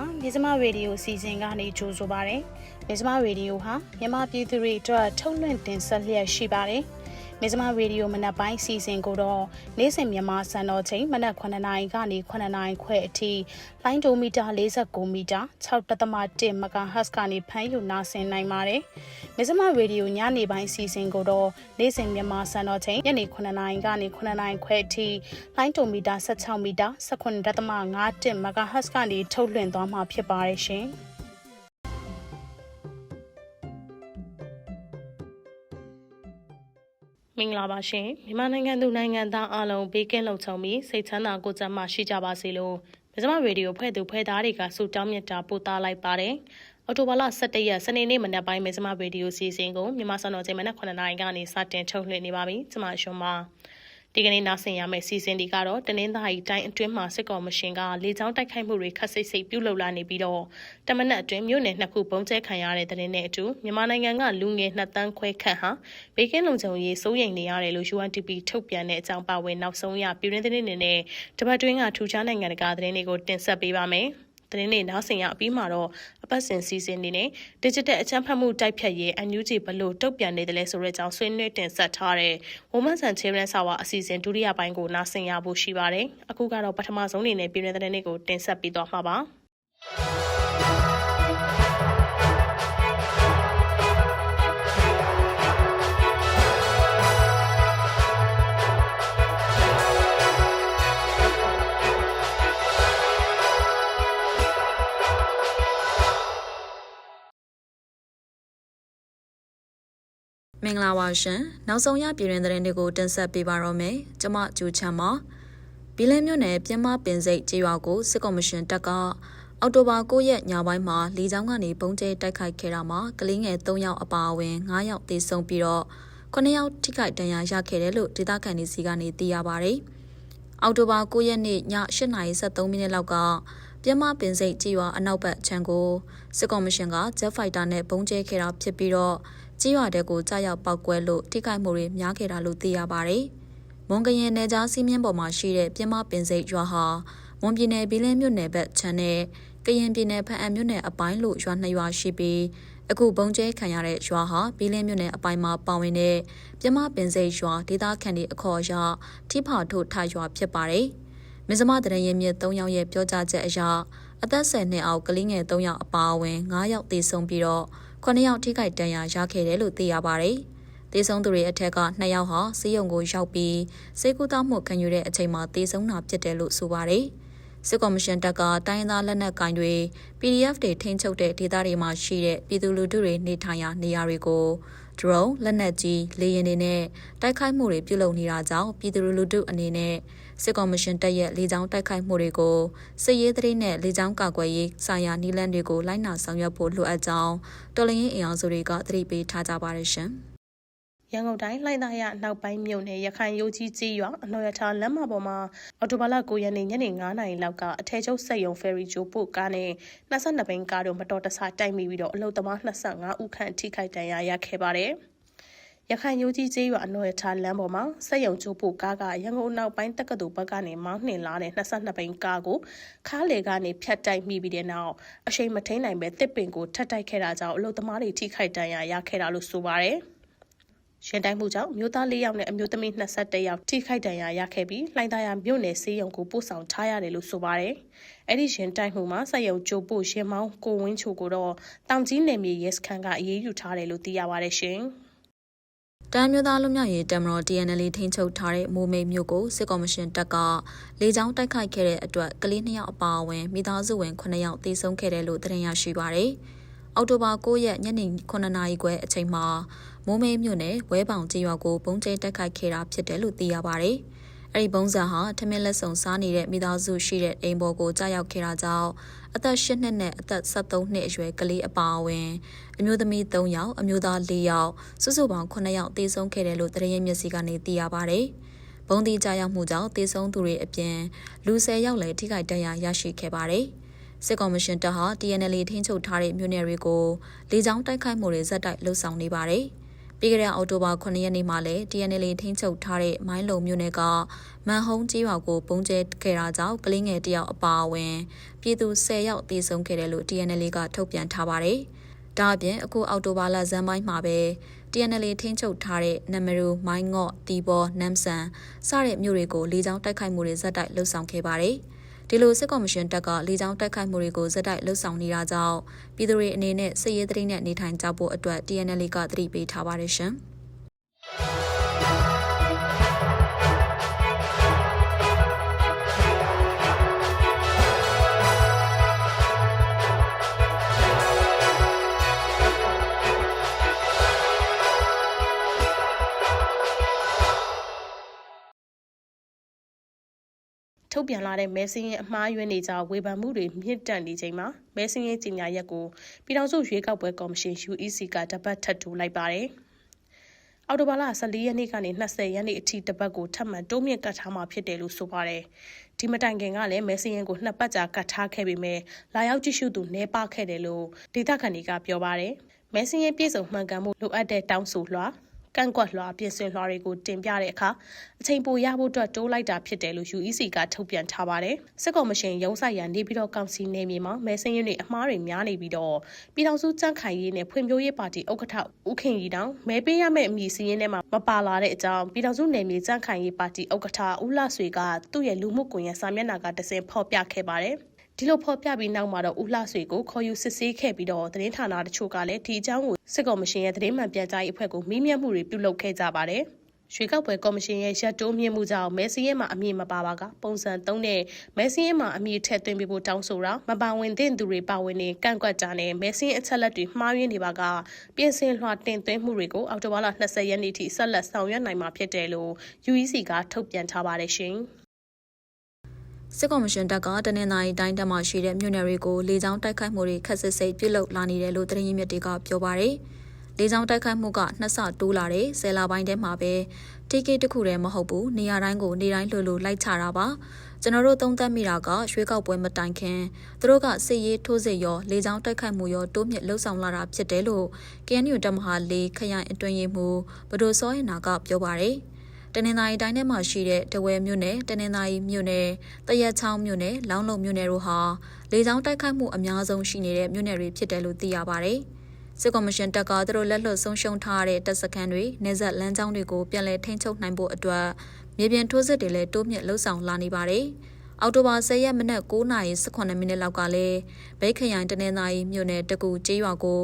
မင်္ဂလာပါမြေစမရေဒီယိုစီစဉ်ကနေကြိုဆိုပါရစေမြေစမရေဒီယိုဟာမြန်မာပြည်သူတွေအတွက်ထုတ်လွှင့်တင်ဆက်လျက်ရှိပါတယ် မြေစမရေဒီယိုမနက်ပိုင်းစီစဉ်ကိုတော့နေ့စဉ်မြန်မာစံတော်ချိန်မနက်9နာရီကနေ9နာရီခွဲအထိလိုင်းဒိုမီတာ49မီတာ6.1 MHz ကနေဖမ်းယူနာဆင်နိုင်ပါတယ်မြေစမရေဒီယိုညနေပိုင်းစီစဉ်ကိုတော့နေ့စဉ်မြန်မာစံတော်ချိန်ညနေ9နာရီကနေ9နာရီခွဲအထိလိုင်းဒိုမီတာ16မီတာ19.5 MHz ကနေထုတ်လွှင့်သွားမှာဖြစ်ပါတယ်ရှင်။ မင်္ဂလာပါရှင်မြန်မာနိုင်ငံသူနိုင်ငံသားအားလုံးဘေးကင်းလုံခြုံပြီးစိတ်ချမ်းသာကိုယ်ကျန်းမာရှိကြပါစေလို့မြစမရေဒီယိုဖွဲ့သူဖွဲ့သားတွေကဆုတောင်းမြတ်တာပို့သားလိုက်ပါတယ်အော်တိုဘာလ17ရက်စနေနေ့မနက်ပိုင်းမြစမရေဒီယိုစီစဉ်ကိုမြန်မာစံတော်ချိန်မနက်9:00နာရီကနေစတင်ထုတ်လွှင့်နေပါပြီကျွန်မရှုံးပါ ဒီကနေ့နားဆင်ရမယ့်စီစဉ်တွေကတော့တနင်္သာရီတိုင်းအတွင်းမှာစစ်ကော်မရှင်ကလေကြောင်းတိုက်ခိုက်မှုတွေခက်စိတ်စိတ်ပြုလုပ်လာနေပြီးတော့တမနက်အတွင်းမြို့နယ်နှစ်ခုပုံကျဲခံရတဲ့တဲ့နဲ့အတူမြန်မာနိုင်ငံကလူငယ်နှစ်တန်းခွဲခန့်ဟာဘေကင်းလုံခြုံရေးစိုးရိမ်နေရတယ်လို့ UNDP ထုတ်ပြန်တဲ့အကြောင်းပါဝင်နောက်ဆုံးရပြည်တွင်းသတင်းတွေနဲ့တပတ်တွင်းကထူးခြားနိုင်ငံတကာသတင်းတွေကိုတင်ဆက်ပေးပါမယ်။ သတင်းတွေနားဆင်ရအပြီးမှာတော့အပတ်စဉ်စီစဉ်နေနဲ့ digital အချမ်းဖတ်မှုတိုက်ဖြတ်ရေး NUG ဘလို့တုတ်ပြန်နေတယ်လဲဆိုတဲ့အကြောင်းဆွေးနွေးတင်ဆက်ထားတဲ့ Women and Children ဆာဝါအစီအစဉ်ဒုတိယပိုင်းကိုနားဆင်ရဖို့ရှိပါတယ်။အခုကတော့ပထမဆုံးအနေနဲ့ပြည်နယ်သတင်းတွေကိုတင်ဆက်ပေးသွားမှာပါ။ မင်္ဂလာပါရှင်နောက်ဆုံးရပြည်တွင်သတင်းတွေကိုတင်ဆက်ပေးပါတော့မယ်ကျမကျူချမ်းပါဘီလင်းမြို့နယ်ပြင်းမပင်စိတ်ကြေးရွာကိုစစ်ကော်မရှင်တပ်ကအောက်တိုဘာ9ရက်ညပိုင်းမှာလေကြောင်းကနေပုံကျဲတိုက်ခိုက်ခဲ့တာမှာကလေးငယ်3ယောက်အပါအဝင်9ယောက်သေဆုံးပြီးတော့9ယောက်ထိခိုက်ဒဏ်ရာရခဲ့တယ်လို့ဒေသခံတွေစီကနေသိရပါဗျ။အောက်တိုဘာ9ရက်နေ့ည8:73မိနစ်လောက်ကပြမပင်စိတ်ကြေးရွာအနောက်ဘက်ခြမ်းကိုစစ်ကော်မရှင်ကဂျက်ဖိုက်တာနဲ့ပုံကျဲခဲ့တာဖြစ်ပြီးတော့ ကြေးရွာတဲ့ကိုကြားရောက်ပောက်ကွဲလို့ထိခိုက်မှုတွေများခဲ့တာလို့သိရပါတယ်။မွန်ကရင်နယ်ကြားစီးမြင်းပေါ်မှာရှိတဲ့ပြင်းမပင်စိတ်ရွာဟာမွန်ပြည်နယ်ဘီလင်းမြို့နယ်ဘက်ခြမ်းနဲ့ကရင်ပြည်နယ်ဖအံမြို့နယ်အပိုင်းလို့ရွာနှစ်ရွာရှိပြီးအခုဘုံကျဲခံရတဲ့ရွာဟာဘီလင်းမြို့နယ်အပိုင်းမှာပါဝင်တဲ့ပြမပင်စိတ်ရွာဒေသခံတွေအခေါ်အရထိဖာထုတ်ထရွာဖြစ်ပါတယ်။မြစမတရရင်မြစ်၃ယောက်ရဲ့ပြောကြားချက်အရအသက်10နှစ်အောက်ကလေးငယ်3ယောက်အပါအဝင်9ယောက်သေဆုံးပြီးတော့ 9ယောက်ထိခိုက်ဒဏ်ရာရခဲ့တယ်လို့သိရပါတယ်။သေဆုံးသူတွေအထက်က2ယောက်ဟာစေယုံကိုရောက်ပြီးစေကူတောက်မှုခံယူတဲ့အချိန်မှာသေဆုံးတာဖြစ်တယ်လို့ဆိုပါတယ်။ စစ်ကော်မရှင်တပ်ကတိုင်းသားလက်နက်ကင်တွေ PDF တွေထိန်းချုပ်တဲ့ဒေသတွေမှာရှိတဲ့ပြည်သူလူထုတွေနေထိုင်ရာနေရာတွေကို drone လက်နက်ကြီးလေယာဉ်တွေနဲ့တိုက်ခိုက်မှုတွေပြုလုပ်နေတာကြောင့်ပြည်သူလူထုအနေနဲ့စစ်ကော်မရှင်တပ်ရဲ့လေကြောင်းတိုက်ခိုက်မှုတွေကိုစစ်ရေးသတင်းနဲ့လေကြောင်းကာကွယ်ရေးဆိုင်ရာနည်းလမ်းတွေကိုလိုက်နာဆောင်ရွက်ဖို့လိုအပ်ကြောင်းတော်လှန်ရေးအင်အားစုတွေကသတိပေးထားကြပါတယ်ရှင် ရန်ကုန်တိုင်းလှိုင်သာယာနောက်ပိုင်းမြို့နယ်ရခိုင်ရိုးကြီးကြီးရွာအနော်ရထားလမ်းမပေါ်မှာအော်တိုဘာလ9ရက်နေ့ညနေ9နာရီလောက်ကအထည်ချုပ်စက်ရုံဖယ်ရီဂျိုပို့ကားနဲ့22ဘိန်းကားတို့မတော်တဆတိုက်မိပြီးတော့အလုသမား25ဦးခန့်ထိခိုက်ဒဏ်ရာရခဲ့ပါတယ်။ရခိုင်ရိုးကြီးကျေးရွာအနော်ရထားလမ်းပေါ်မှာစက်ရုံကျိုးဖို့ကားကရန်ကုန်နောက်ပိုင်းတက္ကသိုလ်ဘက်ကနေမောင်းနှင်လာတဲ့22ဘိန်းကားကိုခါးလေကနေဖြတ်တိုက်မိပြီးတဲ့နောက်အရှိန်မထိန်နိုင်ပဲတစ်ပင်ကိုထပ်တိုက်ခဲ့တာကြောင့်အလုသမားတွေထိခိုက်ဒဏ်ရာရခဲ့တာလို့ဆိုပါတယ်။ ရင်တိုင်းမှုကြောင့်မြို့သား၄ယောက်နဲ့အမျိုးသမီး21ယောက်ထိခိုက်ဒဏ်ရာရခဲ့ပြီးလှိုင်းသာယာမြို့နယ်စေးရုံကိုပို့ဆောင်ထားရတယ်လို့ဆိုပါတယ်။အဲ့ဒီရင်တိုင်းမှုမှာဆက်ရုံကြိုးပို့ရင်မောင်းကိုဝင်းချိုကိုတော့တောင်ကြီးနယ်မြေရဲစခန်းကအေးအေးယူထားတယ်လို့သိရပါတယ်ရှင်။တမ်းမျိုးသားလူမျိုးရေးတမတော် TNL ထိန်းချုပ်ထားတဲ့မိုးမိတ်မြို့ကိုစစ်ကော်မရှင်တပ်ကလေကြောင်းတိုက်ခိုက်ခဲ့တဲ့အတွက်ကလေး2ယောက်အပါအဝင်မိသားစုဝင်9ယောက်သေဆုံးခဲ့တယ်လို့သတင်းရရှိပါရယ်။အောက်တိုဘာ9ရက်ညနေ9နာရီခွဲအချိန်မှာ မိုးမိတ်မြို့နယ်ဝဲပောင်ကျေးရွာကိုပုံကျဲတိုက်ခိုက်ခဲ့တာဖြစ်တယ်လို့သိရပါရယ်။အဲ့ဒီပုံစံဟာထမင်းလက်ဆောင်စားနေတဲ့မိသားစုရှိတဲ့အိမ်ပေါ်ကိုကြားရောက်ခဲ့တာကြောင့်အသက်၈နှစ်နဲ့အသက်73နှစ်အရွယ်ကလေးအပါအဝင်အမျိုးသမီး3ယောက်အမျိုးသား4ယောက်စုစုပေါင်း9ယောက်သေဆုံးခဲ့တယ်လို့တရရင်မျက်စိကနေသိရပါတယ်။ဘုံဒီကြားရောက်မှုကြောင့်သေဆုံးသူတွေအပြင်လူ10ယောက်လည်းထိခိုက်ဒဏ်ရာရရှိခဲ့ပါတယ်။စစ်ကော်မရှင်တပ်ဟာ TNL ထိန်းချုပ်ထားတဲ့မြို့နယ်တွေကိုလေကြောင်းတိုက်ခိုက်မှုတွေဇက်တိုက်လှုပ်ဆောင်နေပါတယ်။ ပြီးခဲ့တဲ့အောက်တိုဘာ9ရက်နေ့မှာလည်း TNL ထိန်းချုပ်ထားတဲ့မိုင်းလုံမြို့နယ်ကမန်ဟုံးကြီးရွာကိုပုံကျဲခဲ့တာကြောင့်ကလေးငယ်တယောက်အပါအဝင်ပြည်သူ10ယောက်သေဆုံးခဲ့တယ်လို့ TNL ကထုတ်ပြန်ထားပါတယ်။ဒါအပြင်အခုအောက်တိုဘာလဇန်ပိုင်းမှာပဲ TNL ထိန်းချုပ်ထားတဲ့နမရူမိုင်းငော့တီဘောနမ်ဆန်စတဲ့မြို့တွေကိုလေကြောင်းတိုက်ခိုက်မှုတွေဇက်တိုက်လှုပ်ဆောင်ခဲ့ပါတယ်။ ဒီလိုစစ်ကော်မရှင်တပ်ကလေကြောင်းတိုက်ခိုက်မှုတွေကိုဇက်တိုက်လှုပ်ဆောင်နေတာကြောင့်ပြည်သူတွေအနေနဲ့စစ်ရေးသတင်းနဲ့နေထိုင်ကြဖို့အတွက် TNL ကသတိပေးထားပါတယ်ရှင်။ ထုတ်ပြန်လာတဲ့မဲစင်းရဲ့အမှားယွင်းနေကြဝေဖန်မှုတွေမြင့်တက်နေချိန်မှာမဲစင်းရဲ့ကြီးညာရက်ကိုပြည်ထောင်စုရွေးကောက်ပွဲကော်မရှင် UEC ကတပတ်ထပ်တူလိုက်ပါတယ်။အော်တိုဘာလ14ရက်နေ့ကနေ20ရက်နေ့အထိတပတ်ကိုထပ်မံတိုးမြင့်ကတ်ထားမှာဖြစ်တယ်လို့ဆိုပါတယ်။ဒီမတိုင်ခင်ကလည်းမဲစင်းရင်ကိုနှစ်ပတ်ကြာကတ်ထားခဲ့ပေမဲ့လာရောက်ကြည့်ရှုသူနှဲပါခဲ့တယ်လို့ဒေသခံတွေကပြောပါတယ်။မဲစင်းရင်ပြည်စုံမှန်ကန်မှုလိုအပ်တဲ့တောင်းဆိုလွှာ ကန့်ကွက်လွှာပြင်ဆင်လွှာတွေကိုတင်ပြတဲ့အခါအချိန်ပိုရဖို့အတွက်တိုးလိုက်တာဖြစ်တယ်လို့ UEC ကထုတ်ပြန်ထားပါတယ်။စစ်ကော်မရှင်ရုံးဆိုင်ရာနေပြည်တော်ကောင်စီနေမြေမှာမဲဆင်းရင်းတွေအမှားတွေများနေပြီးတော့ပြည်ထောင်စုကြန့်ခိုင်ရေးနဲ့ဖွံ့ဖြိုးရေးပါတီဥက္ကဋ္ဌဦးခင်ရီတောင်မဲပေးရမယ့်အမည်စီးရင်ထဲမှာမပါလာတဲ့အကြောင်းပြည်ထောင်စုနယ်မြေကြန့်ခိုင်ရေးပါတီဥက္ကဋ္ဌဦးလှဆွေကသူ့ရဲ့လူမှုကွန်ရက်စာမျက်နှာကတစင်ဖော်ပြခဲ့ပါတယ်။ ဒီလိုဖော်ပြပြီးနောက်မှာတော့ဦးလှဆွေကိုခေါ်ယူစစ်ဆေးခဲ့ပြီးတော့သတင်းဌာနတချို့ကလည်းဒီအကြောင်းကိုစစ်ကော်မရှင်ရဲ့သတင်းမှန်ပြန်ကြားရေးအဖွဲ့ကိုမေးမြန်းမှုတွေပြုလုပ်ခဲ့ကြပါတယ်။ရွေးကောက်ပွဲကော်မရှင်ရဲ့ရက်တိုးမြင့်မှုကြောင့်မဲဆီရဲမှာအမည်မပါပါကပုံစံသုံးတဲ့မဲဆီရဲမှာအမည်ထည့်သွင်းပေးဖို့တောင်းဆိုတာမပါဝင်တဲ့သူတွေပါဝင်နေကန့်ကွက်တာနဲ့မဲဆီရဲအချက်လက်တွေမှားယွင်းနေပါကပြင်ဆင်လွှာတင်သွင်းမှုတွေကိုအောက်တိုဘာလ20ရက်နေ့ထိဆက်လက်ဆောင်ရွက်နိုင်မှာဖြစ်တယ်လို့ UEC ကထုတ်ပြန်ထားပါတယ်ရှင်။ စစ်ကော်မရှင်တပ်ကတနင်္သာရီတိုင်းတပ်မှရှိတဲ့မြို့နယ်တွေကိုလေကြောင်းတိုက်ခိုက်မှုတွေခက်ဆစ်စိတ်ပြုလုပ်လာနေတယ်လို့သတင်းရင်းမြစ်တွေကပြောပါရယ်လေကြောင်းတိုက်ခိုက်မှုကနှစ်ဆတိုးလာတယ်ဆယ်လပိုင်းထဲမှာပဲတီကေတခုတည်းမဟုတ်ဘူးနေရာတိုင်းကိုနေတိုင်းလှလိုလိုက်ချတာပါကျွန်တော်တို့သုံးသပ်မိတာကရွှေကောက်ပွဲမတိုင်ခင်သူတို့ကစစ်ရေးထိုးစစ်ရောလေကြောင်းတိုက်ခိုက်မှုရောတိုးမြင့်လှုပ်ဆောင်လာတာဖြစ်တယ်လို့ KNU တပ်မဟာလေးခရိုင်အတွင်းရေးမှူးဘဒိုစောရင်နာကပြောပါရယ် တနင်္သာရီတိုင်းထဲမှာရှိတဲ့တဝဲမြို့နယ်တနင်္သာရီမြို့နယ်တရက်ချောင်းမြို့နယ်လောင်းလုံမြို့နယ်တို့ဟာလေကြောင်းတိုက်ခိုက်မှုအများဆုံးရှိနေတဲ့မြို့နယ်တွေဖြစ်တယ်လို့သိရပါဗျ။စစ်ကော်မရှင်တပ်ကသူတို့လက်လွတ်ဆုံးရှုံးထားတဲ့တပ်စခန်းတွေနေဆက်လမ်းကြောင်းတွေကိုပြန်လည်ထိန်းချုပ်နိုင်ဖို့အတွက်မြေပြင်ထိုးစစ်တွေလည်းတိုးမြင့်လှုပ်ဆောင်လာနေပါတယ်။ အောက်တိုဘာ10ရက်မနက်9:18မိနစ်လောက်ကလည်းဘိတ်ခရိုင်တနင်္သာရီမြို့နယ်တကူကျေးရွာကို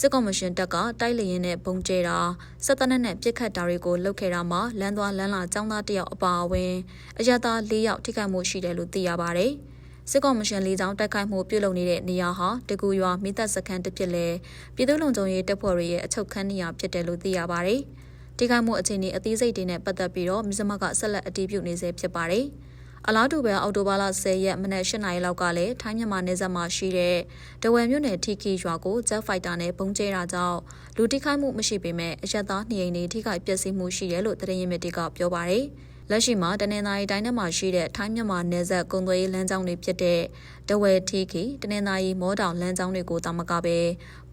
စစ်ကော်မရှင်တပ်ကတိုက်လျင်နဲ့ပုံကျဲတာစစ်တပ်နဲ့ပြစ်ခတ်တာတွေကိုလုပ်ခဲ့တာမှာလမ်းသွားလမ်းလာចောင်းသားတယောက်အပါအဝင်အရသာ၄ယောက်ထိခိုက်မှုရှိတယ်လို့သိရပါဗျ။စစ်ကော်မရှင်လေးချောင်းတိုက်ခိုက်မှုပြုလုပ်နေတဲ့နေရာဟာတကူရွာမိသက်စခန်းတစ်ဖြစ်လဲပြည်သူ့လုံခြုံရေးတပ်ဖွဲ့တွေရဲ့အချုပ်ခန်းနေရာဖြစ်တယ်လို့သိရပါဗျ။တိခိုက်မှုအခြေအနေအသေးစိတ်တွေနဲ့ပတ်သက်ပြီးတော့မြစမကဆက်လက်အတည်ပြုနေဆဲဖြစ်ပါတယ်။ အလားတူပဲအော်တိုဘာလ10ရက်မနက်8နာရီလောက်ကလည်းထိုင်းမြန်မာနယ်စပ်မှာရှိတဲ့တဝယ်မြို့နယ်ထီကီရွာကိုဂျက်ဖိုက်တာနဲ့ပုံကျဲတာကြောင့်လူတိခိုက်မှုမရှိပေမဲ့အရက်သားနေအိမ်တွေထိခိုက်ပျက်စီးမှုရှိတယ်လို့သတင်းရင်းမြစ်တွေကပြောပါတယ်။လက်ရှိမှာတနင်္သာရီတိုင်းထဲမှာရှိတဲ့ထိုင်းမြန်မာနယ်စပ်ကုံသွေးလမ်းကြောင်းတွေဖြစ်တဲ့တဝယ်ထီကီတနင်္သာရီမောတောင်လမ်းကြောင်းတွေကိုတာမကပဲ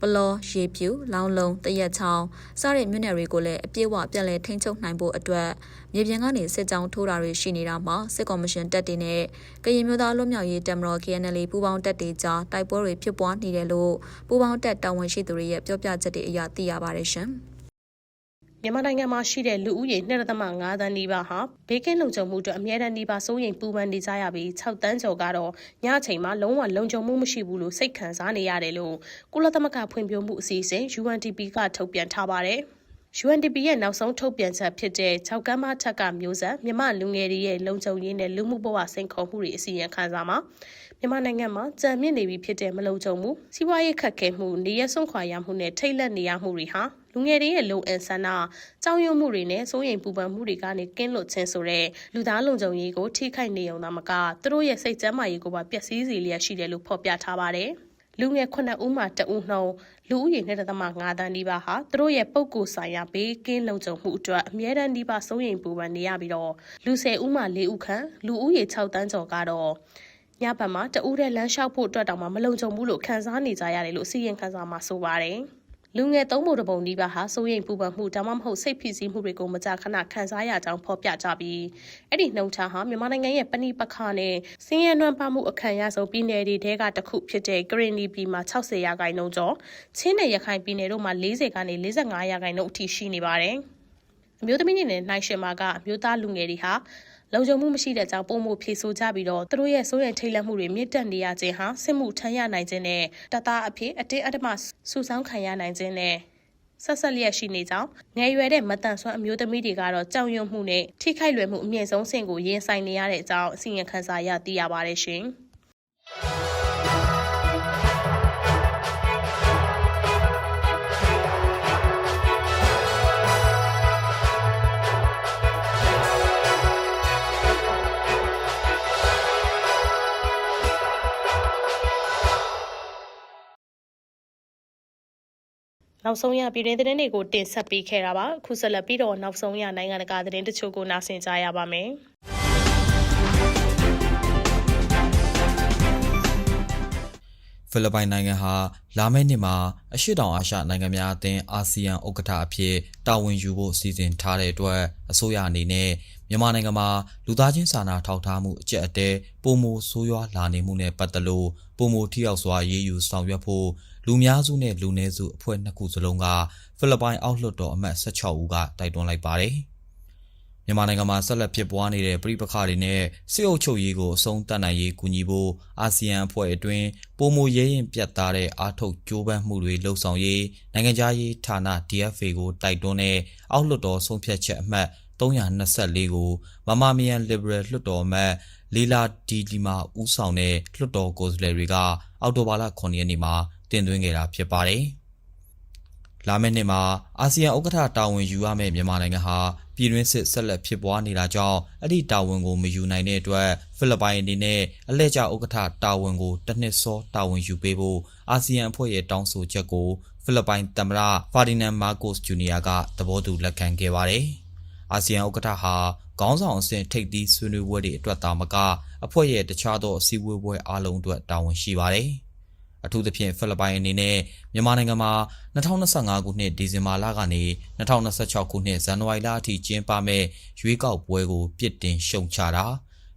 ပလောရေပြူလောင်းလုံးတရက်ချောင်းစတဲ့မြို့နယ်တွေကိုလည်းအပြည့်အဝပြန်လည်ထိန်းချုပ်နိုင်ဖို့အတွက်မြေပြင်ကနေစစ်ကြောင်းထိုးတာတွေရှိနေတာမှာစစ်ကော်မရှင်တပ်တွေနဲ့ကရင်မျိုးသားလွတ်မြောက်ရေးတပ်မတော် KNL ပူးပေါင်းတပ်တွေကြားတိုက်ပွဲတွေဖြစ်ပွားနေတယ်လို့ပူးပေါင်းတပ်တာဝန်ရှိသူတွေရဲ့ပြောပြချက်တွေအရသိရပါတယ်ရှင်။ မြန်မာနိုင်ငံမှာရှိတဲ့လူဦးရေ2.5သန်းနီးပါးဟာဘေးကင်းလုံခြုံမှုအတွက်အမြဲတမ်းနီးပါးစိုးရိမ်ပူပန်နေကြရပြီး6တန်းကျော်ကတော့ညအချိန်မှာလုံးဝလုံခြုံမှုမရှိဘူးလို့စိတ်ခံစားနေရတယ်လို့ကုလသမဂ္ဂဖွံ့ဖြိုးမှုအစီအစဉ် UNDP ကထုတ်ပြန်ထားပါတယ်။ UNDP ရဲ့နောက်ဆုံးထုတ်ပြန်ချက်ဖြစ်တဲ့၆ကမ်းမထက်ကမျိုးဆက်မြမလူငယ်တွေရဲ့လုံခြုံရေးနဲ့လူမှုဘဝစိန်ခေါ်မှုတွေအစီရင်ခံစာမှာမြန်မာနိုင်ငံမှာကြံမြင့်နေပြီဖြစ်တဲ့မလုံခြုံမှုစီးပွားရေးခက်ခဲမှုနေရဆုံးခွာရမှုနဲ့ထိတ်လန့်နေရမှုတွေဟာလူငယ်တွေရဲ့လုံအင်ဆန္ဒကြောင်းရွံ့မှုတွေနဲ့စိုးရိမ်ပူပန်မှုတွေကနေကင်းလွတ်ခြင်းဆိုတဲ့လူသားလုံခြုံရေးကိုထိခိုက်နေုံသာမကသူတို့ရဲ့စိတ်ကျန်းမာရေးကိုပါပျက်စီးစေလျက်ရှိတယ်လို့ဖော်ပြထားပါတယ်။ လူငယ်9ဦးမှ2ဦးနှုန်းလူဦးရေ2.5တန်းနီးပါးဟာသူတို့ရဲ့ပုံကိုဆိုင်ရာဘေးကင်းလုံခြုံမှုအတွက်အမြဲတမ်းနီးပါးစိုးရိမ်ပူပန်နေရပြီးတော့လူ10ဦးမှ4ဦးခန့်လူဦးရေ6တန်းကျော်ကတော့ညဘက်မှာတဦးတဲ့လမ်းလျှောက်ဖို့အတွက်တောင်မှမလုံခြုံဘူးလို့ခန်းစားနေကြရတယ်လို့စီရင်ခန်းစာမှာဆိုပါတယ်။ လူငယ်သုံးပုံတစ်ပုံနီးပါးဟာစိုးရိမ်ပူပန်မှုဒါမှမဟုတ်စိတ်ဖိစီးမှုတွေကိုမကြာခဏခံစားရကြောင်းဖော်ပြကြပြီးအဲ့ဒီနှုံချဟာမြန်မာနိုင်ငံရဲ့ပဏိပခနဲ့စင်းရဲနွမ်းပါမှုအခမ်းအရဆုံးပြည်နယ်တွေထဲကတစ်ခုဖြစ်တဲ့ကရင်နီပြည်မှာ60ရာခိုင်နှုန်းကျော်ချင်းနယ်ရခိုင်ပြည်နယ်တို့မှာ40ကနေ45ရာခိုင်နှုန်းအထိရှိနေပါတယ်။အမျိုးသမီးတွေနဲ့နိုင်ရှင်မာကအမျိုးသားလူငယ်တွေဟာ လုံခြုံမှုမရှိတဲ့ကြောင့်ပုံမှုဖြေဆိုကြပြီးတော့သူတို့ရဲ့စိုးရိမ်ထိတ်လန့်မှုတွေမြင့်တက်နေရခြင်းဟာစစ်မှုထမ်းရနိုင်ခြင်းနဲ့တသားအဖြစ်အတင်းအဓမ္မစူဆောင်းခံရနိုင်ခြင်းနဲ့ဆက်ဆက်လျက်ရှိနေကြောင်းငယ်ရွယ်တဲ့မတန်ဆွမ်းအမျိုးသမီးတွေကတော့ကြောက်ရွံ့မှုနဲ့ထိခိုက်လွယ်မှုအမြင့်ဆုံးဆင့်ကိုရင်ဆိုင်နေရတဲ့အကြောင်းအစီရင်ခံစာရသိရပါတယ်ရှင်။ နောက်ဆုံးရပြည်တွင်းသတင်းတွေကိုတင်ဆက်ပေးခဲ့တာပါအခုဆက်လက်ပြီးတော့နောက်ဆုံးရနိုင်ငံတကာသတင်းတချို့ကိုနားဆင်ကြရပါမယ်ဖိလစ်ပိုင်နိုင်ငံဟာလာမယ့်နှစ်မှာအရှေ့တောင်အာရှနိုင်ငံများအသင်းအာဆီယံဥက္ကဋ္ဌအဖြစ်တာဝန်ယူဖို့စီစဉ်ထားတဲ့အတွက်အစိုးရအနေနဲ့မြန်မာနိုင်ငံမှာလူသားချင်းစာနာထောက်ထားမှုအကျက်အတဲပုံမိုဆိုးရွားလာနေမှုနဲ့ပတ်သက်လို့ပုံမိုထိရောက်စွာရေးယူဆောင်ရွက်ဖို့ လူများစုနဲ့လူနည်းစုအဖွဲ့နှစ်ခုစလုံးကဖိလစ်ပိုင်အောက်လွှတ်တော်အမတ်16ဦးကတိုက်တွန်းလိုက်ပါတယ်။မြန်မာနိုင်ငံမှာဆက်လက်ဖြစ်ပွားနေတဲ့ပြည်ပခါတွေနဲ့စစ်အုပ်ချုပ်ရေးကိုအဆုံးသတ်နိုင်ရေးကူညီဖို့အာဆီယံအဖွဲ့အတွင်းပုံမရဲရင်ပြတ်သားတဲ့အာထုတ်ကြိုးပမ်းမှုတွေလှုံ့ဆော်ရေးနိုင်ငံခြားရေးဌာန DFA ကိုတိုက်တွန်းတဲ့အောက်လွှတ်တော်ဆုံးဖြတ်ချက်အမှတ်324ကိုမမမီယန် Liberal လွှတ်တော်အမတ်လီလာဒီလီမာဦးဆောင်တဲ့လွှတ်တော်ကိုယ်စားလှယ်တွေကအောက်တိုဘာလ9ရက်နေ့မှာ တင်သွင်းခဲ့တာဖြစ်ပါတယ်။လာမယ့်နှစ်မှာအာဆီယံဥက္ကဋ္ဌတာဝန်ယူရမယ့်မြန်မာနိုင်ငံဟာပြည်တွင်းစစ်ဆက်လက်ဖြစ်ပွားနေတာကြောင့်အဲ့ဒီတာဝန်ကိုမယူနိုင်တဲ့အတွက်ဖိလစ်ပိုင်အနေနဲ့အလှည့်ကျဥက္ကဋ္ဌတာဝန်ကိုတစ်နှစ်စောတာဝန်ယူပေးဖို့အာဆီယံအဖွဲ့ရဲ့တောင်းဆိုချက်ကိုဖိလစ်ပိုင်သမ္မတဖာဒီနန်မာကိုစ်ဂျူနီယာကသဘောတူလက်ခံခဲ့ပါတယ်။အာဆီယံဥက္ကဋ္ဌဟာခေါင်းဆောင်အဆင့်ထိပ်သီးဆွေးနွေးပွဲတွေအတွက်သာမကအဖွဲ့ရဲ့တခြားသောအစည်းအဝေးပွဲအားလုံးအတွက်တာဝန်ရှိပါတယ်။ အထူးသဖြင့်ဖိလစ်ပိုင်အနေနဲ့မြန်မာနိုင်ငံမှာ2025ခုနှစ်ဒီဇင်ဘာလကနေ2026ခုနှစ်ဇန်နဝါရီလအထိကျင်းပမဲ့ရွေးကောက်ပွဲကိုပြစ်တင်ရှုံချတာ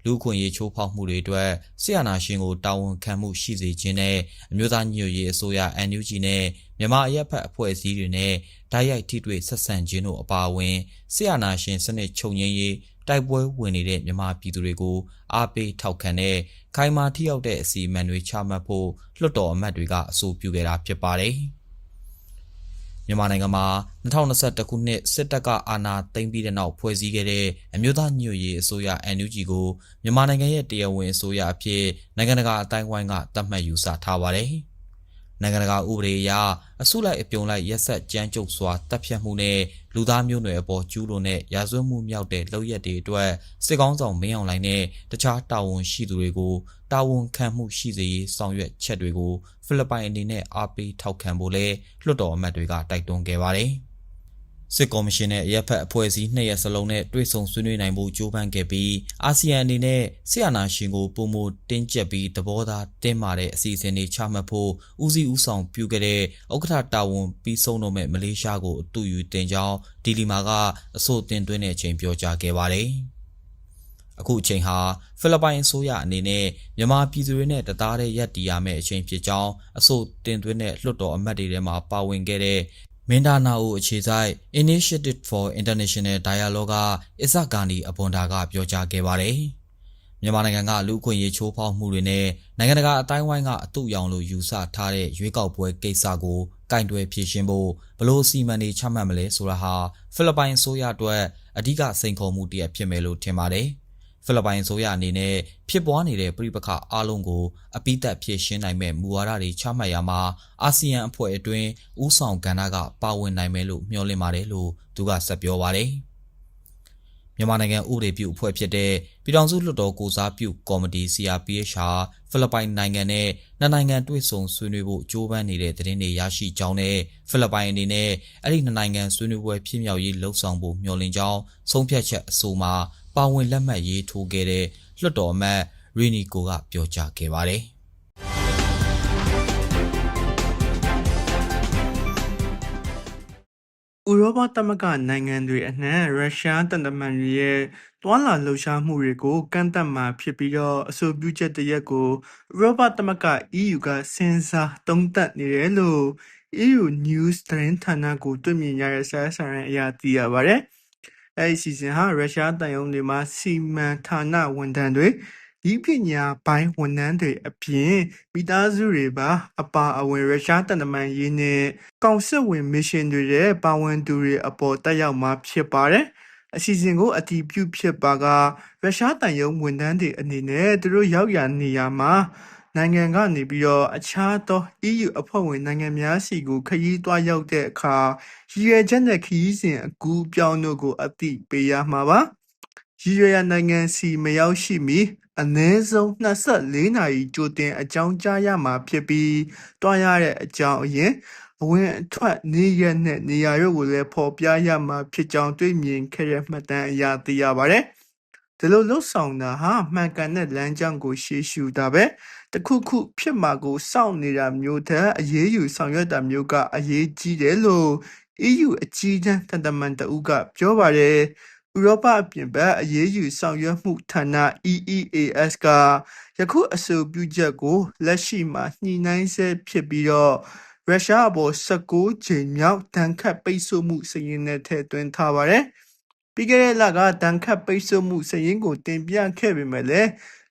လူခွင့်ရေးချိုးဖောက်မှုတွေအတွက်ဆီယနာရှင်ကိုတာဝန်ခံမှုရှိစေခြင်းနဲ့အမျိုးသားညွတ်ရေးအစိုးရ NUG နဲ့မြန်မာအရက်ဖက်အဖွဲ့အစည်းတွေနဲ့ဓာတ်ရိုက်ထိတွေ့ဆက်ဆံခြင်းတို့အပါအဝင်ဆီယနာရှင်စနစ်ချုပ်ငင်းရေး တိုက်ပွဲဝင်နေတဲ့မြန်မာပြည်သူတွေကိုအားပေးထောက်ခံတဲ့ခိုင်မာထိရောက်တဲ့အစီအမံတွေချမှတ်ဖို့လွှတ်တော်အမတ်တွေကအဆိုပြုခဲ့တာဖြစ်ပါတယ်။မြန်မာနိုင်ငံမှာ2021ခုနှစ်စစ်တပ်ကအာဏာသိမ်းပြီးတဲ့နောက်ဖွဲ့စည်းခဲ့တဲ့အမျိုးသားညွတ်ရေးအစိုးရ NUG ကိုမြန်မာနိုင်ငံရဲ့တရားဝင်အစိုးရအဖြစ်နိုင်ငံတကာအတိုင်းအဝိုင်းကသတ်မှတ်ယူဆထားပါတယ်။ နိုင်ငံတကာဥပဒေအရအစုလိုက်အပြုံလိုက်ရက်ဆက်ကြမ်းကြုတ်စွာတပ်ဖြတ်မှုနဲ့လူသားမျိုးနွယ်အပေါ်ကျူးလွန်တဲ့ရာဇဝတ်မှုမြောက်တဲ့လုပ်ရက်တွေအတွက်စစ်ကောင်းဆောင်မင်းအောင်လှိုင်နဲ့တခြားတာဝန်ရှိသူတွေကိုတာဝန်ခံမှုရှိစေရေးဆောင်ရွက်ချက်တွေကိုဖိလစ်ပိုင်အနေနဲ့အားပေးထောက်ခံဖို့လဲလွှတ်တော်အမတ်တွေကတိုက်တွန်းခဲ့ပါတယ်။ စစ်ကော်မရှင်နဲ့ရပ်ဖက်အဖွဲ့အစည်းနှစ်ရက်စလုံးနဲ့တွေ့ဆုံဆွေးနွေးနိုင်ဖို့ကြိုးပမ်းခဲ့ပြီးအာဆီယံအနေနဲ့ဆီယနာရှင်ကိုပုံမတင်းကျပ်ပြီးသဘောထားတင်းမာတဲ့အစီအစဉ်တွေချမှတ်ဖို့ဦးစီးဦးဆောင်ပြုခဲ့တဲ့ဥက္ကဋ္ဌတာဝန်ပြီးဆုံးတော့မဲ့မလေးရှားကိုအတူယူတင်ကြောင်းဒီလီမာကအဆိုတင်သွင်းတဲ့အချိန်ပြောကြားခဲ့ပါတယ်။အခုအချိန်ဟာဖိလစ်ပိုင်အစိုးရအနေနဲ့မြန်မာပြည်သူတွေနဲ့တသားတည်းရပ်တည်ရမယ့်အချိန်ဖြစ်ကြောင်းအဆိုတင်သွင်းတဲ့လွှတ်တော်အမတ်တွေထဲမှာပါဝင်ခဲ့တဲ့ မင်ဒါနာအိုအခြေစိုက် Initiative for International Dialogue ကအစ္စဂန်ဒီအပွန်ဒါကပြောကြားခဲ့ပါတယ်။မြန်မာနိုင်ငံကလူ့အခွင့်အရေးချိုးဖောက်မှုတွေနဲ့နိုင်ငံတကာအတိုင်းဝိုင်းကအတုရောင်လို့ယူဆထားတဲ့ရွေးကောက်ပွဲကိစ္စကိုကင်တွယ်ဖြေရှင်းဖို့ဘလို့စီမံနေချမှတ်မလဲဆိုတာဟာဖိလစ်ပိုင်အစိုးရအတွက်အဓိကစိန်ခေါ်မှုတစ်ရပ်ဖြစ်မယ်လို့ထင်ပါတယ်။ ဖိလစ်ပိုင်အစိုးရအနေနဲ့ဖြစ်ပွားနေတဲ့ပြည်ပခါအားလုံးကိုအပိသက်ဖြည့်ရှင်းနိုင်မဲ့မူဝါဒတွေချမှတ်ရမှာအာဆီယံအဖွဲ့အတွင်းဥဆောင်ကဏ္ဍကပါဝင်နိုင်မယ်လို့မျှော်လင့်ပါတယ်လို့သူကဆက်ပြောပါတယ်မြန်မာနိုင်ငံဥပဒေပြုအဖွဲ့ဖြစ်တဲ့ပြည်ထောင်စုလွှတ်တော်ကိုစားပြုကော်မတီ CRPH ဟာဖိလစ်ပိုင်နိုင်ငံနဲ့နှစ်နိုင်ငံတွေ့ဆုံဆွေးနွေးဖို့ကြိုးပမ်းနေတဲ့သတင်းတွေရရှိကြောင်းနဲ့ဖိလစ်ပိုင်အနေနဲ့အဲ့ဒီနှစ်နိုင်ငံဆွေးနွေးပွဲဖြစ်မြောက်ရေးလှုံ့ဆော်ဖို့မျှော်လင့်ကြောင်းဆုံးဖြတ်ချက်အဆိုမှာ ပါဝင်လက်မှတ်ရေးထိုးခဲ့တဲ့လွှတ်တော်အမတ်ရီနီကိုကပြောကြားခဲ့ပါတယ်။ရောပသမဂ္ဂနိုင်ငံတွေအနှံ့ရုရှားတန်တမန်တွေရဲ့တွာလာလှုပ်ရှားမှုတွေကိုကန့်သတ်မှာဖြစ်ပြီးတော့အဆိုပြုချက်တစ်ရက်ကိုဥရောပသမဂ္ဂ EU ကစဉ်းစားသုံးသပ်နေတယ်လို့ EU News သတင်းဌာနကိုတွေ့မြင်ရတဲ့စာဆရာအရာသိရပါတယ်။ အဲဒီစီစဉ်ဟာရုရှားတန်ယုံတွေမှာစီမံဌာနဝန်ထမ်းတွေဤပညာပိုင်းဝန်ထမ်းတွေအပြင်မိသားစုတွေပါ အပါအဝင်ရုရှားတန်တမန်ရေးနဲ့ကောင်စစ်ဝင်မစ်ရှင်တွေရဲ့ပါဝင်သူတွေအပေါ်တက်ရောက်မှာဖြစ်ပါတယ်။အစီအစဉ်ကိုအတီးပြုဖြစ်ပါကရုရှားတန်ယုံဝန်ထမ်းတွေအနေနဲ့သူတို့ရောက်ရနေရမှာ နိုင်ငံကနေပြီးတော့အခြားသော EU အဖွဲ့ဝင်နိုင်ငံများစီကိုခရီးသွားရောက်တဲ့အခါရည်ရွယ်ချက်နဲ့ခရီးစဉ်အကူအပြောင်းတို့ကိုအသိပေးရမှာပါရည်ရွယ်ရနိုင်ငံစီမရောက်ရှိမီအနည်းဆုံး24နာရီကြိုတင်အကြောင်းကြားရမှာဖြစ်ပြီးတွားရတဲ့အကြောင်းအရင်အဝင်အထွက်နေရက်နဲ့နေရာတို့ကိုလည်းဖော်ပြရမှာဖြစ်ကြောင်းတွေ့မြင်ခဲ့တဲ့မှတ်တမ်းအရသိရပါတယ် ဒီလိုလှုပ်ဆောင်တာဟာမှန်ကန်တဲ့လမ်းကြောင်းကိုရှေ့ရှုတာပဲတခုခုဖြစ်မှာကိုစောင့်နေတာမျိုးတဲ့အရေးယူဆောင်ရွက်တာမျိုးကအရေးကြီးတယ်လို့ EU အကြီးတန်းတန်တမန်တဦးကပြောပါတယ်ဥရောပအပြင်ဘက်အရေးယူဆောင်ရွက်မှုဌာန EEAS ကယခုအဆိုပြုချက်ကိုလက်ရှိမှာညှိနှိုင်းဆဲဖြစ်ပြီးတော့ရုရှားအပေါ်16ချိန်မြောက်တန်ခတ်ပိတ်ဆို့မှုစရင်နဲ့ထည့်သွင်းထားပါတယ်။ ပြီးခဲ့တဲ့လကတန်ခတ်ပိတ်ဆို့မှုစရင်ကိုတင်ပြခဲ့ပေမဲ့လည်း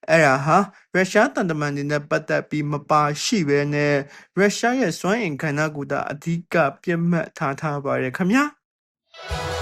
အဲ့ဒါဟာရုရှားတန်တမန်တွေနဲ့ပတ်သက်ပြီးမပါရှိဘဲနဲ့ရုရှားရဲ့စွမ်းအင်ခန္ဓာကိုယ်တာအဓိကပြတ်မှတ်ထားထားပါတယ်ခင်ဗျာ။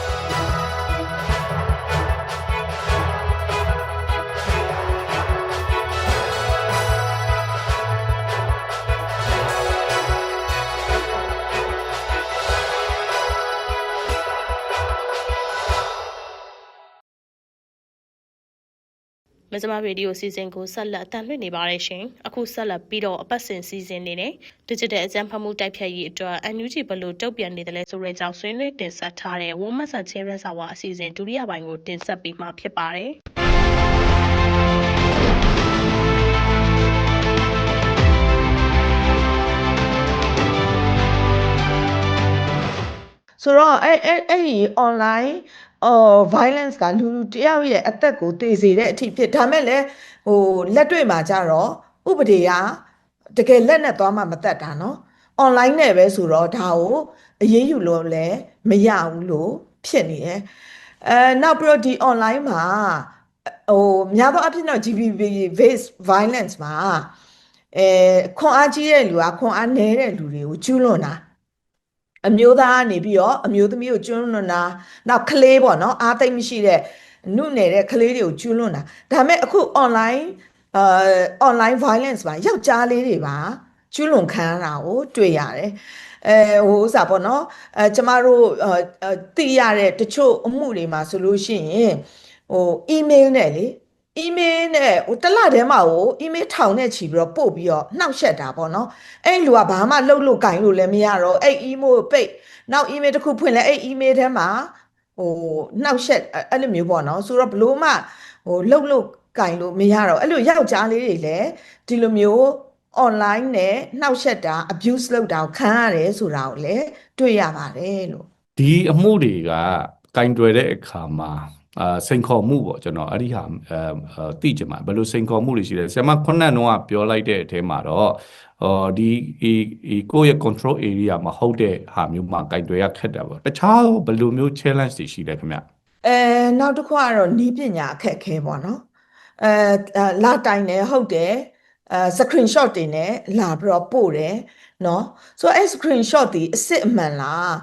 မဇမရေဒီယိုစီစဉ်ကိုဆက်လက်အတန်လွှင့်နေပါတယ်ရှင်။အခုဆက်လက်ပြီးတော့အပတ်စဉ်စီစဉ်နေနဲ့ digital အကြံဖတ်မှုတိုက်ဖြတ်ရေးအတွက် NUG ဘယ်လိုတုံ့ပြန်နေတယ်လဲဆိုတဲ့အကြောင်းဆွေးနွေးတင်ဆက်ထားတဲ့ Women San Children Hour အစီအစဉ်ဒုတိယပိုင်းကိုတင်ဆက်ပေးမှာဖြစ်ပါတယ်။ဆိုတော့အဲ့အဲ့အဲ့ဒီ online အော် violence ကလူလူတယောက်ရဲ့အသက်ကိုတေစေတဲ့အထိဖြစ်ဒါမဲ့လည်းဟိုလက်တွေ့မှာကြတော့ဥပဒေကတကယ်လက်နဲ့သွားမှမတတ်တာနော် online နဲ့ပဲဆိုတော့ဒါကိုအရေးယူလို့လည်းမရဘူးလို့ဖြစ်နေတယ်အဲနောက်ပြီးတော့ဒီ online မှာဟိုများသောအားဖြင့်တော့ GBV base violence မှာအဲခွန်အားကြီးတဲ့လူကခွန်အားနည်းတဲ့လူတွေကိုကျူးလွန်တာ အမျိုးသားကနေပြီးတော့အမျိုးသမီးကိုကျွလွန်တာနောက်ကလေးပေါ့နော်အားသိမ့်မရှိတဲ့နုနယ်တဲ့ကလေးတွေကိုကျွလွန်တာဒါပေမဲ့အခု online အာ online violence မှာယောက်ျားလေးတွေပါကျွလွန်ခံရတာကိုတွေ့ရတယ်အဲဟိုဥစားပေါ့နော်အဲကျမတို့အာသိရတဲ့တချို့အမှုတွေမှာဆိုလို့ရှိရင်ဟို email နဲ့လေ email နဲ့ဟိုတစ်လတည်းမှာဟို email ထောင်နဲ့ချီပြီးတော့ပို့ပြီးတော့နှောက်ယှက်တာပေါ့နော်အဲ့လူကဘာမှလှုပ်လို့ကင်လို့လည်းမရတော့အဲ့ email ပိတ်နောက် email တစ်ခုဖွင့်လဲအဲ့ email ထဲမှာဟိုနှောက်ယှက်အဲ့လိုမျိုးပေါ့နော်ဆိုတော့ဘလို့မှဟိုလှုပ်လို့ကင်လို့မရတော့အဲ့လိုယောက်ျားလေးတွေလည်းဒီလိုမျိုး online နဲ့နှောက်ယှက်တာ abuse လုပ်တာကိုခံရတယ်ဆိုတာကိုလည်းတွေ့ရပါတယ်လို့ဒီအမှုတွေကကင်တွယ်တဲ့အခါမှာ အာစိန်ခေါ်မှုပေါ့ကျွန်တော်အဲ့ဒီဟာအဲအဲသိကြမှာဘယ်လိုစိန်ခေါ်မှုတွေရှိလဲဆရာမခုနကတော့ပြောလိုက်တဲ့အထဲမှာတော့ဟောဒီဒီဒီကိုယ့်ရဲ့ control area မှာဟုတ်တဲ့ဟာမျိုးမှာကင်တွယ်ရခက်တာပေါ့တခြားဘယ်လိုမျိုး challenge တွေရှိလဲခင်ဗျအဲနောက်တစ်ခုကတော့နီးပညာအခက်အခဲပေါ့နော်အဲလာတိုင်တယ်ဟုတ်တယ်အဲ screenshot တွေနဲ့လာပြီးတော့ပို့တယ်နော်ဆိုတော့အဲ screenshot ဒီအစ်စ်အမှန်လား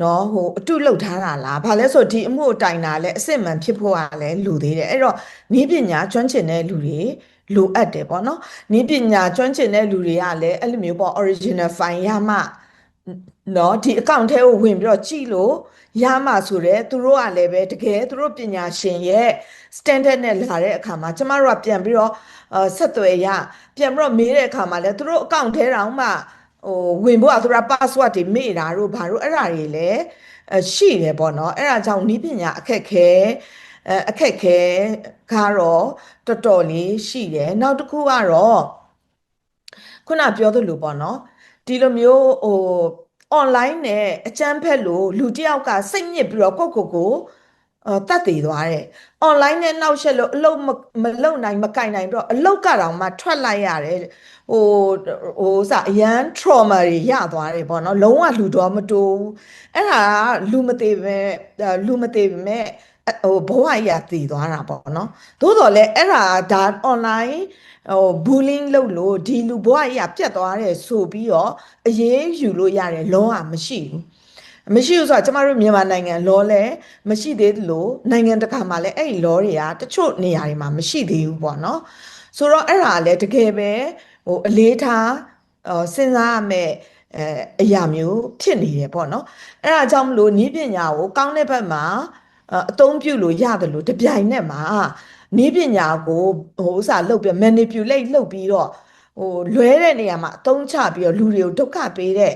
နော်ဟိုအတုလုပ်ထားတာလားဘာလဲဆိုဒီအမှုအတိုင်တာလဲအစ်စ်မှန်ဖြစ်ဖို့ကလည်းလူသေးတယ်အဲ့တော့နီးပညာကျွမ်းကျင်တဲ့လူတွေလိုအပ်တယ်ပေါ့နော်နီးပညာကျွမ်းကျင်တဲ့လူတွေကလည်းအဲ့လိုမျိုးပေါ့ original file ရမှနော်ဒီ account ထဲကိုဝင်ပြီးတော့ကြည့်လို့ရမှဆိုတော့သူတို့ကလည်းပဲတကယ်သူတို့ပညာရှင်ရဲ့ standard နဲ့လာတဲ့အခါမှာကျမတို့ကပြန်ပြီးတော့အာဆက်သွယ်ရပြန်ပြီးတော့မေးတဲ့အခါမှာလည်းသူတို့ account ထဲတောင်မှ ဟိုဝင်ဖို့ကသူတို့ password တွေမေ့တာတို့ဘာတို့အဲ့ဒါတွေလည်းအရှိတယ်ပေါ့နော်အဲ့ဒါကြောင့်နီးပညာအခက်ခဲအဲအခက်ခဲကတော့တော်တော်လေးရှိတယ်နောက်တစ်ခုကတော့ခုနပြောသလိုပေါ့နော်ဒီလိုမျိုးဟို online နဲ့အကျန်းဖက်လို့လူတစ်ယောက်ကစိတ်ညစ်ပြီးတော့ကိုယ့်ကိုယ်ကိုအဲ တတ်တည်သွားတယ် online နဲ့နှောက်ရှက်လို့အလုပ်မမလုပ်နိုင်မကင်နိုင်ပြီးတော့အလုပ်ကတောင်မှထွက်လိုက်ရတယ်ဟိုဟိုစအရန် trauma တွေရသွားတယ်ပေါ့နော်လုံးဝလူတော်မတူဘူးအဲ့ဒါကလူမသေးပဲအဲလူမသေးပဲမဲ့ဟိုဘဝကြီးကတည်သွားတာပေါ့နော်သို့တော်လည်းအဲ့ဒါဒါ online ဟို bullying လုပ်လို့ဒီလူဘဝကြီးကပြတ်သွားတယ်ဆိုပြီးတော့အရေးယူလို့ရတယ်လုံးဝမရှိဘူး မရှိဘူးဆိုတော့ကျမတို့မြန်မာနိုင်ငံလောလဲမရှိသေးသလိုနိုင်ငံတကာမှာလည်းအဲ့ဒီလောတွေကတချို့နေရာတွေမှာမရှိသေးဘူးပေါ့နော်ဆိုတော့အဲ့ဒါလည်းတကယ်ပဲဟိုအလေးထားဟိုစဉ်းစားရမယ့်အဲအရာမျိုးဖြစ်နေတယ်ပေါ့နော်အဲ့ဒါကြောင့်မလို့ဤပညာကိုကောင်းတဲ့ဘက်မှာအအသုံးပြုလို့ရတယ်လို့တပြိုင်နက်မှာဤပညာကိုဟိုဥစားလုပ်ပြီး manipulate လုပ်ပြီးတော့ဟိုလွဲတဲ့နေရာမှာအသုံးချပြီးတော့လူတွေကိုဒုက္ခပေးတဲ့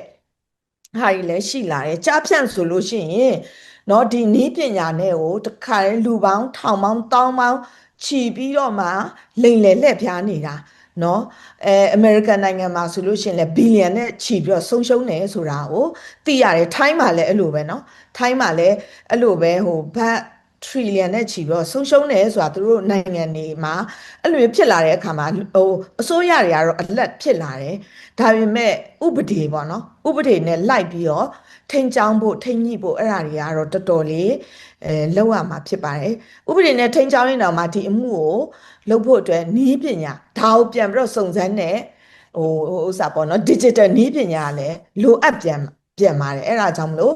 ဟာကြီးလည်းရှိလာတယ်ကြားဖြန့်ဆိုလို့ရှိရင်နော်ဒီနည်းပညာနဲ့ကိုတခါရင်လူပေါင်းထောင်ပေါင်းတောင်းပေါင်းခြီပြီးတော့မှလိမ်လည်လှည့်ဖျားနေတာနော်အဲအမေရိကန်နိုင်ငံမှာဆိုလို့ရှိရင်လည်းဘီလီယံနဲ့ခြီပြီးတော့ဆုံးရှုံးတယ်ဆိုတာကိုသိရတယ်ထိုင်းမှာလည်းအဲ့လိုပဲနော်ထိုင်းမှာလည်းအဲ့လိုပဲဟိုဘတ် trillion နဲ့ချီပြီးတော့ဆုံးရှုံးတယ်ဆိုတာသူတို့နိုင်ငံတွေမှာအဲ့လိုမျိုးဖြစ်လာတဲ့အခါမှာဟိုအစိုးရတွေကတော့အလက်ဖြစ်လာတယ်ဒါပေမဲ့ဥပဒေပေါ့နော်ဥပဒေနဲ့လိုက်ပြီးတော့ထိန်ချောင်းဖို့ထိန်ညှိဖို့အဲ့ဒါတွေကတော့တော်တော်လေးအဲလောက်ရမှာဖြစ်ပါတယ်ဥပဒေနဲ့ထိန်ချောင်းရင်တော့မှဒီအမှုကိုလုပ်ဖို့အတွက်နီးပညာဒါကိုပြန်ပြီးတော့စုံစမ်းတဲ့ဟိုဟိုဥစ္စာပေါ့နော် digital နီးပညာကလည်းလိုအပ်ပြန်ပြန်ပါတယ်အဲ့ဒါကြောင့်မလို့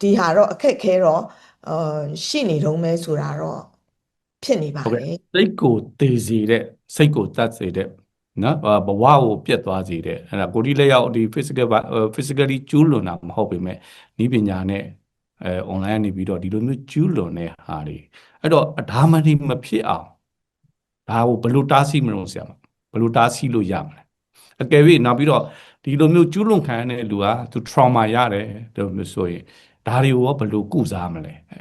ဒီဟာတော့အခက်ခဲတော့ အာရှိနေတော့မဲဆိုတာတော့ဖြစ်နေပါဟုတ်တယ်ကဲ့စိတ်ကိုတည်စေတဲ့စိတ်ကိုတတ်စေတဲ့နော်အာဘဝကိုပြတ်သွားစေတဲ့အဲ့ဒါကိုဒီလက်ရောက်ဒီ physical ဘာ physically ကျူးလွန်တာမဟုတ်ပေမဲ့ဤပညာနဲ့အဲ online နေပြီးတော့ဒီလိုမျိုးကျူးလွန်တဲ့ဟာတွေအဲ့တော့အဒါမဏိမဖြစ်အောင်ဒါကိုဘယ်လိုတားဆီးမလို့ဆရာမဘယ်လိုတားဆီးလို့ရမလဲအကယ်၍နောက်ပြီးတော့ဒီလိုမျိုးကျူးလွန်ခံရတဲ့လူကသူ trauma ရတယ်ဒီလိုမျိုးဆိုရင် ဒါတွေကိုရောဘယ်လိုကုစားမလဲအဲ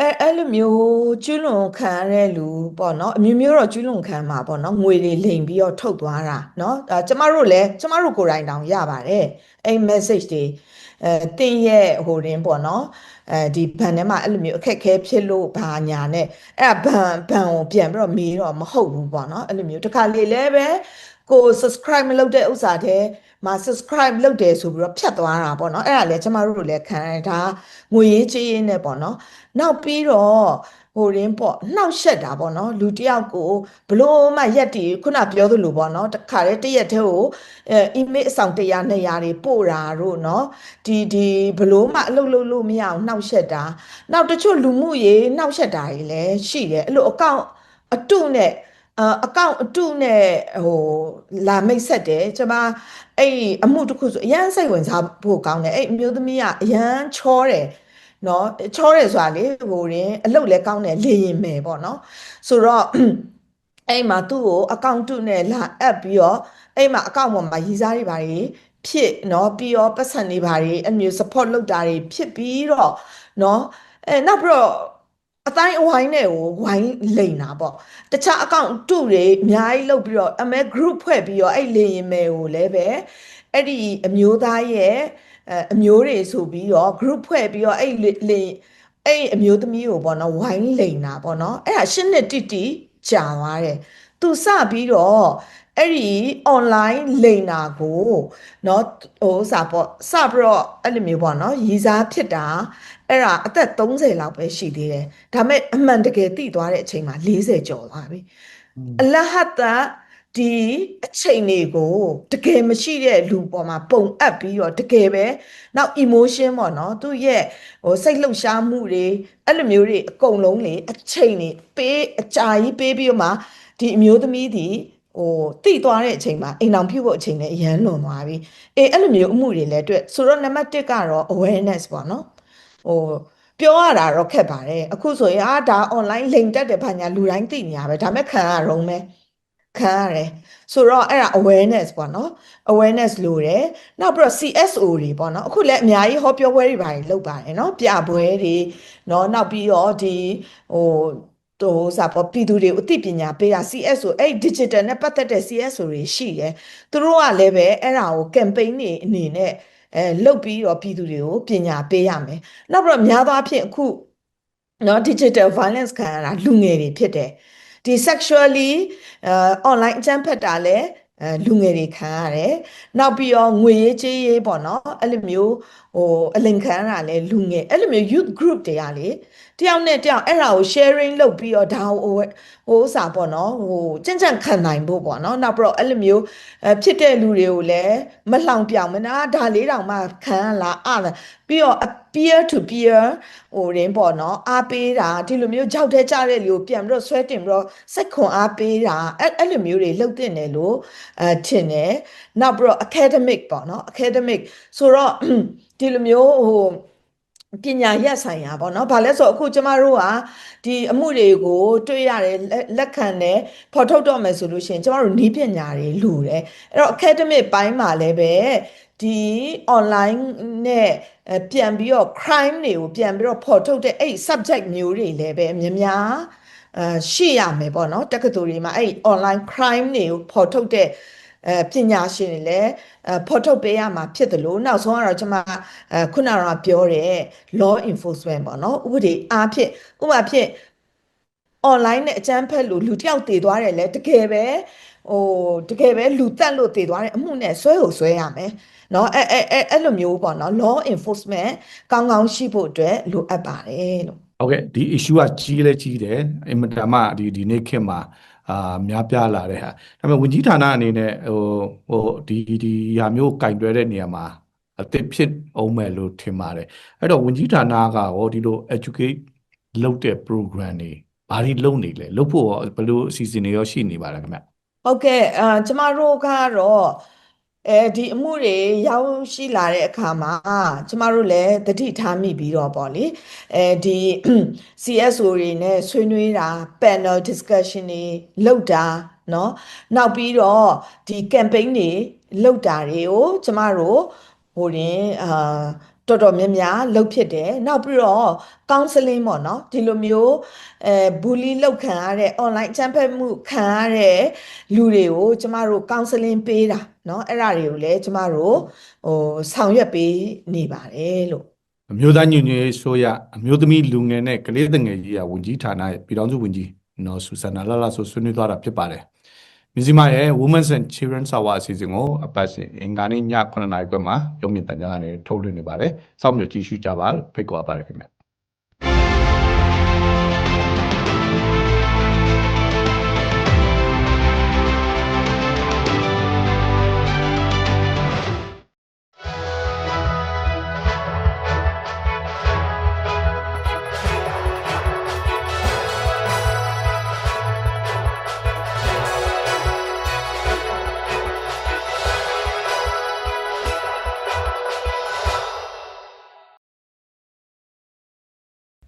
အဲအဲ့လိုမျိုးကျွလွန်ခံရတဲ့လူပေါ့နော်အမျိုးမျိုးတော့ကျွလွန်ခံမှာပေါ့နော်ငွေတွေလိမ်ပြီးတော့ထုတ်သွားတာနော်အဲကျမတို့လည်းကျမတို့ကိုယ်တိုင်တောင်ရပါတယ်အဲ့ message တွေအဲတင်းရဲ့ဟိုရင်းပေါ့နော်အဲဒီဘန်ထဲမှာအဲ့လိုမျိုးအခက်အခဲဖြစ်လို့ဘာညာနဲ့အဲ့ဒါဘန်ဘန်ကိုပြန်ပြီးတော့မေးတော့မဟုတ်ဘူးပေါ့နော်အဲ့လိုမျိုးတစ်ခါလေလည်းပဲ ကို subscribe မလုပ်တဲ့ဥစ္စာတဲ့မှာ subscribe လုပ်တယ်ဆိုပြီးတော့ဖြတ်သွားတာပေါ့နော်အဲ့ဒါလည်းကျမတို့လည်းခံရတာငွေရေးကြေးရေးနဲ့ပေါ့နော်နောက်ပြီးတော့ဟိုရင်းပေါ့နှောက်ရှက်တာပေါ့နော်လူတစ်ယောက်ကိုဘလို့မှရက်တီခုနပြောသလိုပေါ့နော်တခါတည်းတစ်ရက်တည်းကိုအဲ email အဆောင်100 200တွေပို့တာတို့နော်ဒီဒီဘလို့မှအလုပ်လုပ်လို့မရအောင်နှောက်ရှက်တာနောက်တချို့လူမှုရေးနှောက်ရှက်တာတွေလည်းရှိတယ်အဲ့လိုအကောင့်အတုနဲ့ အအကောင့်အတုနဲ့ဟိုလာမိတ်ဆက်တယ်ကျွန်မအဲ့အမှုတစ်ခုဆိုအရန်စိတ်ဝင်စားဖို့ကောင်းတယ်အဲ့အမျိုးသမီးကအရန်ချောတယ်နော်ချောတယ်ဆိုတာလေဟိုရင်အလုတ်လဲကောင်းတယ်လေရင်မယ်ပေါ့နော်ဆိုတော့အဲ့မှာသူ့ကိုအကောင့်တုနဲ့လာအပ်ပြီးတော့အဲ့မှာအကောင့်ပေါ်မှာရည်စားတွေပါတွေဖြစ်နော်ပြီးတော့ပတ်စံတွေပါတွေအမျိုး support လုပ်တာတွေဖြစ်ပြီးတော့နော်အဲနောက်ပြီးတော့ အတိုင်းအဝိုင်းနဲ့ကိုဝိုင်းလိန်တာပေါ့တခြားအကောင့်တုတွေအများကြီးလုပ်ပြီးတော့အမဲ group ဖွဲ့ပြီးတော့အဲ့လေရင်မယ်ကိုလည်းပဲအဲ့ဒီအမျိုးသားရဲ့ အဲအမျိုးတွေဆိုပြီးတော့ group ဖွဲ့ပြီးတော့အဲ့လေလေအဲ့အမျိုးသမီးကိုပေါ့နော်ဝိုင်းလိန်တာပေါ့နော်အဲ့ဒါရှစ်နှစ်တိတိကြာသွားတယ်သူစပြီးတော့အဲ့ဒီ online လိန်တာကိုเนาะဟိုစာပေါ့စပြီးတော့အဲ့လိုမျိုးပေါ့နော်ရည်စားဖြစ်တာ အဲ့ဒါအသက်30လောက်ပဲရှိသေးတယ်ဒါပေမဲ့အမှန်တကယ်တည်သွားတဲ့အချိန်မှာ40ကျော်သွားပြီအလဟတ်တာဒီအချိန်တွေကိုတကယ်မရှိတဲ့လူပေါ်မှာပုံအပ်ပြီးတော့တကယ်ပဲနောက် emotion ပေါ့နော်သူ့ရဲ့ဟိုစိတ်လှုပ်ရှားမှုတွေအဲ့လိုမျိုးတွေအကုန်လုံးလေအချိန်တွေပေးအကြာကြီးပေးပြီးတော့မှဒီအမျိုးသမီးဒီဟိုတိသွားတဲ့အချိန်မှာအိမ်အောင်ပြုတ်ဖို့အချိန်နဲ့အရန်လွန်သွားပြီအေးအဲ့လိုမျိုးအမှုတွေလည်းအတွက်ဆိုတော့နံပါတ်1ကတော့ awareness ပေါ့နော် ဟိုပြောရတာတော့ခက်ပါတယ်အခုဆိုရင်အာဒါ online လိမ်တက်တယ်ဘာညာလူတိုင်းသိနေရပဲဒါမဲ့ခံရတော့မယ်ခံရတယ်ဆိုတော့အဲ့ဒါ awareness ပေါ့နော် awareness လို့တယ်နောက်ပြီးတော့ CSO တွေပေါ့နော်အခုလည်းအများကြီးဟောပြောပွဲတွေပါတယ်လုပ်ပါတယ်နော်ပြပွဲတွေနော်နောက်ပြီးတော့ဒီဟိုဟိုစာပေါ့ပြည်သူတွေကိုအသိပညာပေးတာ CSO အဲ့ digital နဲ့ပတ်သက်တဲ့ CSO တွေရှိတယ်သူတို့ကလည်းပဲအဲ့ဒါကို campaign တွေအနေနဲ့ အဲလုတ်ပြီးတော့ပြည်သူတွေကိုပညာပေးရမယ်နောက်ပြီးတော့များသောအားဖြင့်အခုနော် digital violence ခံရတာလူငယ်တွေဖြစ်တယ်ဒီ sexually အဲ online အကြမ်းဖက်တာလည်းအဲလူငယ်တွေခံရတယ်နောက်ပြီးတော့ငွေရေးကြေးရေးပေါ့နော်အဲ့လိုမျိုး ဟိုအလင်ခံရတာလည်းလူငယ်အဲ့လိုမျိုး youth group တွေကလေတယောက်နဲ့တယောက်အဲ့ဒါကို sharing လုပ်ပြီးတော့ဒါဟိုဟိုဥစားပေါ့နော်ဟိုကြင်ကြံခံနိုင်ဖို့ပေါ့နော်နောက်ပြီးတော့အဲ့လိုမျိုးအဲဖြစ်တဲ့လူတွေကိုလည်းမလှောင်ပြောင်မနာဒါလေးတောင်မှခံရလားအားလားပြီးတော့ peer to peer ဟိုရင်းပေါ့နော်အားပေးတာဒီလိုမျိုးကြောက်တဲ့ကြတဲ့လူကိုပြန်ပြီးတော့ဆွဲတင်ပြီးတော့စိတ်ခွန်အားပေးတာအဲ့အဲ့လိုမျိုးတွေလုပ်တင်တယ်လို့အဲထင်တယ်နောက်ပြီးတော့ academic ပေါ့နော် academic ဆိုတော့ဒီလိုမျိုးဟိုပညာရပ်ဆိုင်ရာပေါ့နော်။ဘာလဲဆိုတော့အခုကျမတို့ကဒီအမှုတွေကိုတွေ့ရတယ်လက်လက်ခံတယ်ဖော်ထုတ်တော့မယ်ဆိုလို့ရှိရင်ကျမတို့နီးပညာတွေလူတယ်။အဲ့တော့ academic ဘိုင်းမှာလည်းပဲဒီ online နဲ့အဲပြန်ပြီးတော့ crime တွေကိုပြန်ပြီးတော့ဖော်ထုတ်တဲ့အဲ့ subject မျိုးတွေလည်းပဲများများအဲရှိရမယ်ပေါ့နော်တက္ကသိုလ်တွေမှာအဲ့ online crime တွေကိုဖော်ထုတ်တဲ့ အဲပညာရှင်တွေလည်းဖော်ထုတ်ပေးရမှာဖြစ်တယ်လို့နောက်ဆုံးကတော့ကျွန်မခုနကပြောတဲ့ law enforcement ပေါ့နော်ဥပဒေအားဖြင့်ဥပမာဖြင့် online နဲ့အကြမ်းဖက်လို့လူတယောက်တည်သွားတယ်လဲတကယ်ပဲဟိုတကယ်ပဲလူတက်လို့တည်သွားတဲ့အမှုနဲ့ဆွဲကိုဆွဲရမယ်နော်အဲအဲအဲအဲ့လိုမျိုးပေါ့နော် law enforcement ကောင်းကောင်းရှိဖို့အတွက်လိုအပ်ပါတယ်လို့ဟုတ်ကဲ့ဒီ issue ကကြီးလဲကြီးတယ်အင်မတန်မှဒီဒီနေ့ခေတ်မှာ အာများပြားလာတဲ့ဟာဒါပေမဲ့ဝင်ကြီးဌာနအနေနဲ့ဟိုဟိုဒီဒီဟာမျိုးကင်တွဲတဲ့နေရာမှာအသစ်ဖြစ်အောင်မယ်လို့ထင်ပါတယ်အဲ့တော့ဝင်ကြီးဌာနကရောဒီလို educate လုပ်တဲ့ program တွေဘာတွေလုပ်နေလဲလုပ်ဖို့ရောဘယ်လိုအစီအစဉ်တွေရောရှိနေပါလဲခင်ဗျဟုတ်ကဲ့အာကျမတို့ကတော့ အဲဒီအမှုတွေရောက်ရှိလာတဲ့အခါမှာကျမတို့လည်းတတိထားမိပြီးတော့ပေါ့လေအဲဒီ CSO တွေနဲ့ဆွေးနွေးတာ panel discussion တွေလုပ်တာเนาะနောက်ပြီးတော့ဒီ campaign တွေလုပ်တာတွေကိုကျမတို့ဟိုရင်အာ တော်တော်များများလုပ်ဖြစ်တယ်နောက်ပြီးတော့ counseling ပေါ့နော်ဒီလိုမျိုးအဲ bully လောက်ခံရတဲ့ online အကြမ်းဖက်မှုခံရတဲ့လူတွေကိုကျမတို့ counseling ပေးတာเนาะအဲ့ဒါတွေကိုလည်းကျမတို့ဟိုဆောင်ရွက်ပေးနေပါတယ်လို့ အမျိုးသားညီညွတ်ရေးဆိုရအမျိုးသမီးလူငယ်နဲ့ကလေးငယ်ကြီးကဝန်ကြီးဌာနရဲ့ပြည်ထောင်စုဝန်ကြီးနော်ဆူဆန်နာလာလာဆိုဆွေးနွေးသွားတာဖြစ်ပါတယ် မြစီမရဲ့ Women's and Children Hour အစီအစဉ်ကိုအပတ်စဉ်အင်္ဂါနေ့ည9:00နာရီခွဲမှာရုံမြင့်တန်ကြားကနေထုတ်လွှင့်နေပါတယ်။စောင့်မျှော်ကြည့်ရှုကြပါဖိတ်ခေါ်ပါရခင်ဗျာ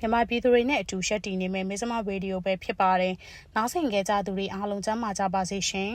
မြန်မာပြည်သူတွေနဲ့အတူရှက်တည်နေမယ်မစ္စမရေဒီယိုပဲဖြစ်ပါတယ်နောက်ဆင်ကြကြသူတွေအားလုံးချမ်းသာကြပါစေရှင်